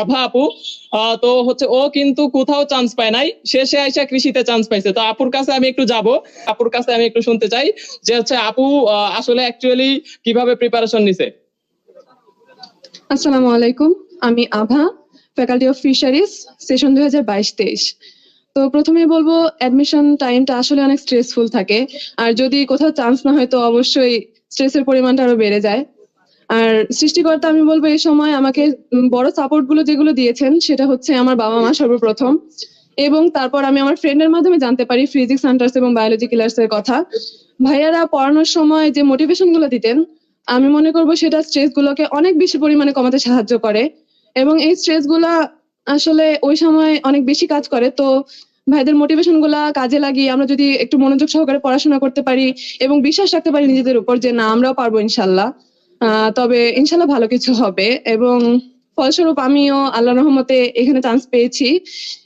আভা আপু তো হচ্ছে ও কিন্তু কোথাও চান্স পায় নাই। শেষে আইসা কৃষিতে চান্স পাইছে। তো আপুর কাছে আমি একটু যাব। আপুর কাছে আমি একটু শুনতে চাই যে হচ্ছে আপু আসলে অ্যাকচুয়ালি কীভাবে প্রিপারেশন নিছে? আসসালামু আলাইকুম। আমি আভা ফ্যাকাল্টি অফ ফিশারিজ সেশন দুই হাজার বাইশ তেইশ। তো প্রথমে বলব অ্যাডমিশন টাইমটা আসলে অনেক স্ট্রেসফুল থাকে। আর যদি কোথাও চান্স না হয়, তো অবশ্যই স্ট্রেসের পরিমাণটা আরও বেড়ে যায়। আর সৃষ্টিকর্তা, আমি বলব এই সময় আমাকে বড় সাপোর্টগুলো যেগুলো দিয়েছেন, সেটা হচ্ছে আমার বাবা মা সর্বপ্রথম এবং তারপর আমি আমার ফ্রেন্ডের মাধ্যমে জানতে পারি ফিজিক্স সেন্টার্স এবং বায়োলজি ক্লাস এর কথা। ভাইয়ারা পড়ানোর সময় যে মোটিভেশনগুলো দিতেন, আমি মনে করব সেটা স্ট্রেস গুলোকে অনেক বেশি পরিমাণে কমাতে সাহায্য করে এবং এই স্ট্রেসগুলা আসলে ওই সময় অনেক বেশি কাজ করে। তো ভাইদের মোটিভেশনগুলা কাজে লাগিয়ে আমরা যদি একটু মনোযোগ সহকারে পড়াশোনা করতে পারি এবং বিশ্বাস রাখতে পারি নিজেদের উপর যে না, আমরাও পারব ইনশাল্লাহ। তবে ইনশাল্লাহ ভালো কিছু হবে এবং ফলস্বরূপ আমিও আল্লাহ রহমতে এখানে চান্স পেয়েছি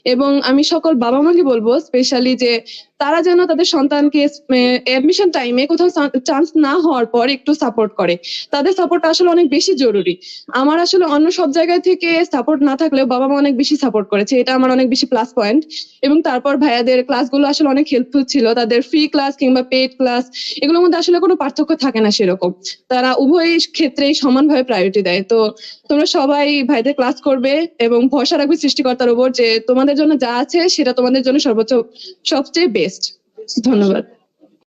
এবং আমি সকল বাবা মাকে বলব স্পেশালি যে তারা যেন তাদের সন্তানকে অ্যাডমিশন টাইমে কোথাও চান্স না হওয়ার পর একটু সাপোর্ট করে। তাদের সাপোর্টটা আসলে অনেক বেশি জরুরি। আমার আসলে অন্য সব জায়গা থেকে সাপোর্ট না থাকলেও বাবা মা অনেক বেশি সাপোর্ট করেছে। এটা আমার অনেক বেশি প্লাস পয়েন্ট এবং তারপর ভাইয়াদের ক্লাসগুলো আসলে অনেক হেল্পফুল ছিল। তাদের ফ্রি ক্লাস কিংবা পেড ক্লাস এগুলোর মধ্যে আসলে কোনো পার্থক্য থাকে না সেরকম। তারা উভয় ক্ষেত্রেই সমানভাবে প্রায়োরিটি দেয়। তো তোমরা সবাই ভাইদের ক্লাস করবে এবং ভরসা রাখবে সৃষ্টিকর্তার উপর যে তোমাদের জন্য যা আছে সেটা তোমাদের জন্য সর্বোচ্চ, সবচেয়ে বেস্ট ধন্যবাদ।